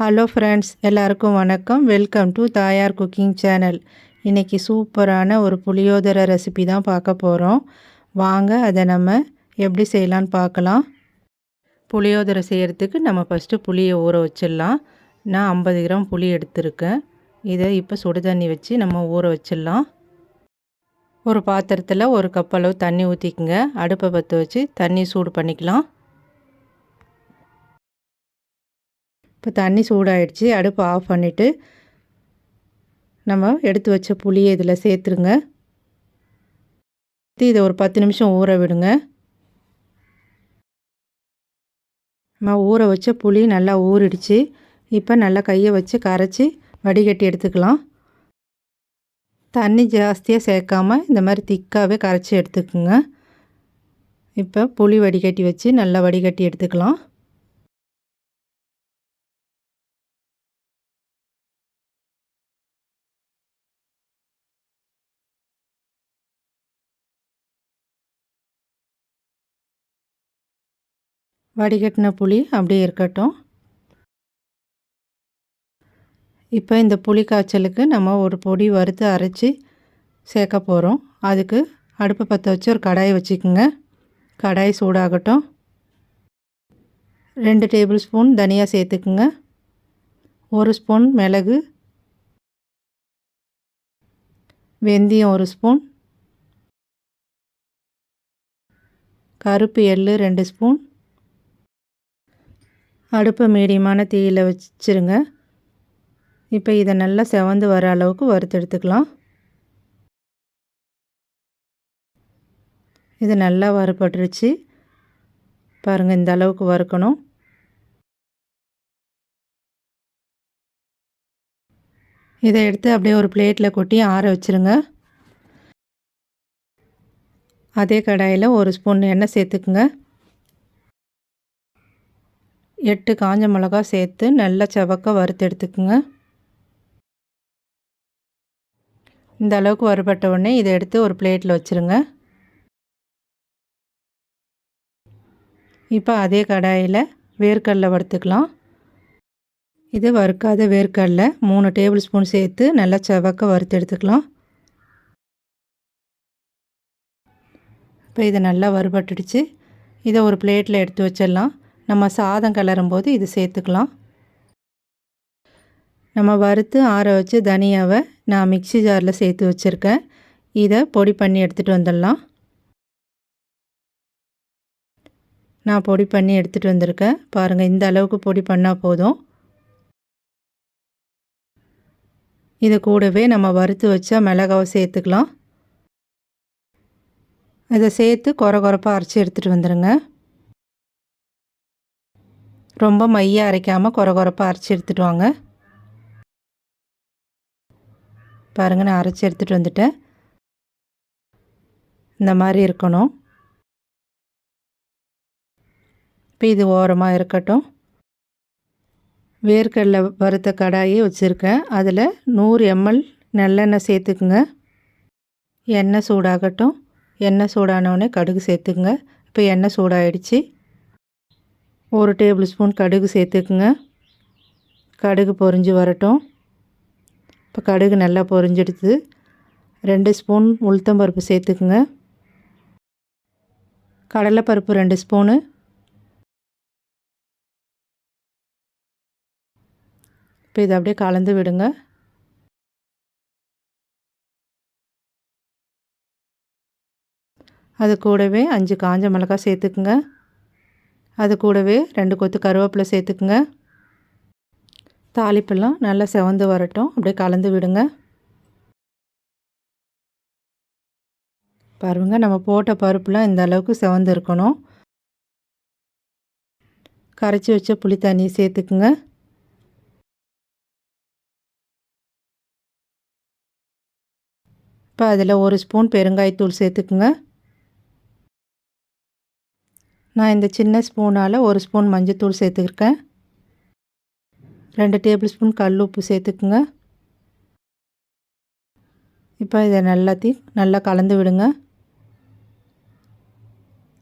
Hello friends எல்லாருக்கும் வணக்கம். Welcome to Thayar cooking channel இன்றைக்கி சூப்பரான ஒரு புளியோதரை ரெசிபி தான் பார்க்க போகிறோம் வாங்க அதை நம்ம எப்படி செய்யலான்னு பார்க்கலாம். புளியோதரை செய்கிறதுக்கு நம்ம ஃபஸ்ட்டு புளியை ஊற வச்சிடலாம். நான் ஐம்பது கிராம் புளி எடுத்திருக்கேன். இதை இப்போ சுடு தண்ணி வச்சு நம்ம ஊற வச்சிடலாம். ஒரு பாத்திரத்தில் ஒரு கப் அளவு தண்ணி ஊற்றிக்குங்க அடுப்பை பற்ற வச்சு தண்ணி சூடு பண்ணிக்கலாம். இப்போ தண்ணி சூடாயிடுச்சு அடுப்பு ஆஃப் பண்ணிவிட்டு நம்ம எடுத்து வச்ச புளியை இதில் சேர்த்துருங்க. இதை ஒரு பத்து நிமிஷம் ஊற விடுங்க. நம்ம ஊற வச்ச புளி நல்லா ஊறிடுச்சு. இப்போ நல்லா கையை வச்சு கரைச்சி வடிகட்டி எடுத்துக்கலாம். தண்ணி ஜாஸ்தியாக சேர்க்காமல் இந்த மாதிரி திக்காகவே கரைச்சி எடுத்துக்கோங்க. இப்போ புளி வடிகட்டி வச்சு நல்லா வடிகட்டி எடுத்துக்கலாம். வடிகட்டின புளி அப்படியே இருக்கட்டும். இப்போ இந்த புளி காய்ச்சலுக்கு நம்ம ஒரு பொடி வறுத்து அரைச்சி சேர்க்க போகிறோம் அதுக்கு அடுப்பை பற்ற வச்சு ஒரு கடாயை வச்சுக்கோங்க. கடாய் சூடாகட்டும். ரெண்டு டேபிள் ஸ்பூன் தனியாக சேர்த்துக்குங்க. ஒரு ஸ்பூன் மிளகு. வெந்தயம் ஒரு ஸ்பூன். கருப்பு எள்ளு ரெண்டு ஸ்பூன். அடுப்பை மீடியமான தீயில் வச்சுருங்க. இப்போ இதை நல்லா செவந்து வர அளவுக்கு வறுத்து எடுத்துக்கலாம். இது நல்லா வறுபட்டுருச்சு. பாருங்கள் இந்த அளவுக்கு வறுக்கணும். இதை எடுத்து அப்படியே ஒரு பிளேட்டில் கொட்டி ஆற வச்சுருங்க. அதே கடாயில் ஒரு ஸ்பூன் எண்ணெய் சேர்த்துக்குங்க. எட்டு காஞ்ச மிளகா சேர்த்து நல்லா செவக்க வறுத்து எடுத்துக்குங்க. இந்த அளவுக்கு வறுபட்ட உடனே இதை எடுத்து ஒரு பிளேட்டில் வச்சுருங்க. இப்போ அதே கடாயில் வேர்க்கடலை வறுத்துக்கலாம். இது வறுக்காத வேர்க்கடலை மூணு டேபிள் ஸ்பூன் சேர்த்து நல்லா செவக்க வறுத்து எடுத்துக்கலாம். இப்போ இதை நல்லா வறுபட்டுடுச்சு. இதை ஒரு பிளேட்டில் எடுத்து வச்சிடலாம். நம்ம சாதம் கிளறும் போது இது சேர்த்துக்கலாம். நம்ம வறுத்து ஆற வச்சு தனியாவை நான் மிக்சி ஜாரில் சேர்த்து வச்சுருக்கேன். இதை பொடி பண்ணி எடுத்துகிட்டு வந்துடலாம். நான் பொடி பண்ணி எடுத்துகிட்டு வந்திருக்கேன். பாருங்கள் இந்த அளவுக்கு பொடி பண்ணால் போதும். இது கூடவே நம்ம வறுத்து வச்சா மிளகாவை சேர்த்துக்கலாம். இதை சேர்த்து குறை குறைப்பாக அரைச்சி எடுத்துகிட்டு வந்துடுங்க ரொம்ப மையாக அரைக்காமல் குறை குறைப்பாக அரைச்சி எடுத்துகிட்டு வாங்க. பாருங்கள் நான் அரைச்சி எடுத்துகிட்டு வந்துட்டேன். இந்த மாதிரி இருக்கணும். இப்போ இது ஓரமாக இருக்கட்டும். வேர்க்கடலை வறுத்த கடாயை வச்சுருக்கேன். அதில் நூறு எம்எல் நல்லெண்ணெய் சேர்த்துக்குங்க. எண்ணெய் சூடாகட்டும். எண்ணெய் சூடானவுடனே கடுகு சேர்த்துக்குங்க. இப்போ எண்ணெய் சூடாகிடுச்சு ஒரு டேபிள் ஸ்பூன் கடுகு சேர்த்துக்குங்க. கடுகு பொறிஞ்சு வரட்டும். இப்போ கடுகு நல்லா பொரிஞ்செடுத்து ரெண்டு ஸ்பூன் உளுத்தம்பருப்பு சேர்த்துக்குங்க. கடலைப்பருப்பு ரெண்டு ஸ்பூனு. இப்போ இதை அப்படியே கலந்து விடுங்க. அது கூடவே அஞ்சு காஞ்ச மிளகாய் சேர்த்துக்குங்க. அது கூடவே ரெண்டு கொத்து கருவேப்பிலை சேர்த்துக்குங்க. தாளிப்பெல்லாம் நல்லா செவந்து வரட்டும். அப்படியே கலந்து விடுங்க. பாருங்க நம்ம போட்ட பருப்புலாம் இந்த அளவுக்கு செவந்து இருக்கணும். கரைச்சி வச்ச புளி தண்ணி சேர்த்துக்குங்க. இப்போ அதில் ஒரு ஸ்பூன் பெருங்காயத்தூள் சேர்த்துக்குங்க. நான் இந்த சின்ன ஸ்பூனால் ஒரு ஸ்பூன் மஞ்சத்தூள் சேர்த்துருக்கேன் ரெண்டு டேபிள் ஸ்பூன் கல் உப்பு சேர்த்துக்குங்க. இப்போ இதை நல்லாத்தையும் நல்லா கலந்து விடுங்க.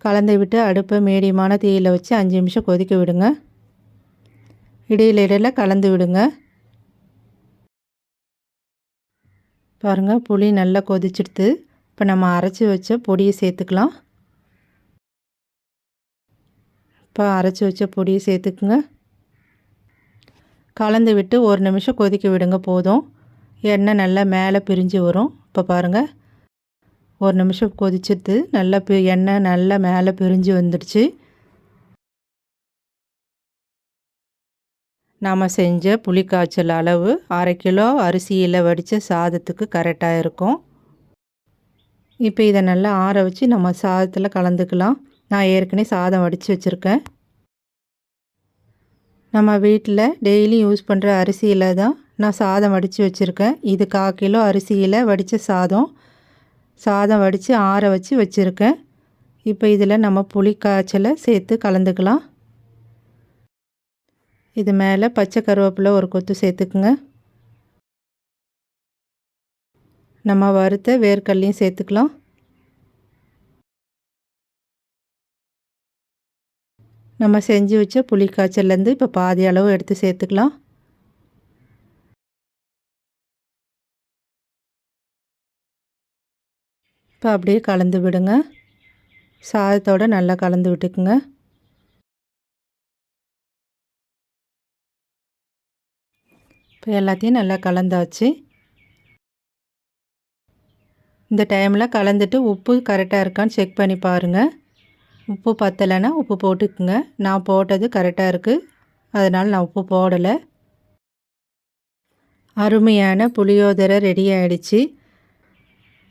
கலந்து விட்டு அடுப்பை மீடியமான தீயில் வச்சு அஞ்சு நிமிஷம் கொதிக்க விடுங்க. இடையில இடையில கலந்து விடுங்க. பாருங்கள் புளி நல்லா கொதிச்சிடுது இப்போ நம்ம அரைச்சி வச்ச பொடியை சேர்த்துக்கலாம். இப்போ அரைச்சி வச்ச பொடியை சேர்த்துக்குங்க. கலந்து விட்டு ஒரு நிமிஷம் கொதிக்க விடுங்க போதும். எண்ணெய் நல்லா மேலே பிரிஞ்சு வரும். இப்போ பாருங்கள் ஒரு நிமிஷம் கொதிச்சிட்டு நல்லா பி எண்ணெய் நல்லா மேலே பிரிஞ்சு வந்துடுச்சு. நாம் செஞ்ச புளிக்காய்ச்சல் அளவு அரை கிலோ அரிசியில் வடித்த சாதத்துக்கு கரெக்டாக இருக்கும். இப்போ இதை நல்லா ஆற வச்சு நம்ம சாதத்தில் கலந்துக்கலாம். நான் ஏற்கனவே சாதம் வடித்து வச்சுருக்கேன். நம்ம வீட்டில் டெய்லி யூஸ் பண்ணுற அரிசியில் தான் நான் சாதம் வடித்து வச்சுருக்கேன். இது கால் கிலோ அரிசியில் வடித்த சாதம். சாதம் வடித்து ஆற வச்சு வச்சுருக்கேன். இப்போ இதில் நம்ம புளி காய்ச்சலை சேர்த்து கலந்துக்கலாம். இது மேலே பச்சை கருவேப்பிலை ஒரு கொத்து சேர்த்துக்குங்க. நம்ம வறுத்த வேர்க்கல்லையும் சேர்த்துக்கலாம். நம்ம செஞ்சு வச்ச புளி காய்ச்சல்லேருந்து இப்போ பாதி அளவு எடுத்து சேர்த்துக்கலாம். இப்போ அப்படியே கலந்து விடுங்க. சாதத்தோடு நல்லா கலந்து விட்டுக்குங்க. இப்போ எல்லாத்தையும் நல்லா கலந்தாச்சு. இந்த டைமில் கலந்துட்டு உப்பு கரெக்டாக இருக்கான்னு செக் பண்ணி பாருங்கள் உப்பு பத்தலைன்னா உப்பு போட்டுக்குங்க. நான் போட்டது கரெக்டாக இருக்குது அதனால் நான் உப்பு போடலை. அருமையான புளியோதரை ரெடி ஆகிடுச்சு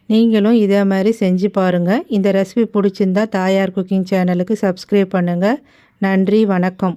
நீங்களும் இதே மாதிரி செஞ்சு பாருங்கள் இந்த ரெசிபி பிடிச்சிருந்தா தாயார் குக்கிங் சேனலுக்கு சப்ஸ்கிரைப் பண்ணுங்கள் நன்றி வணக்கம்.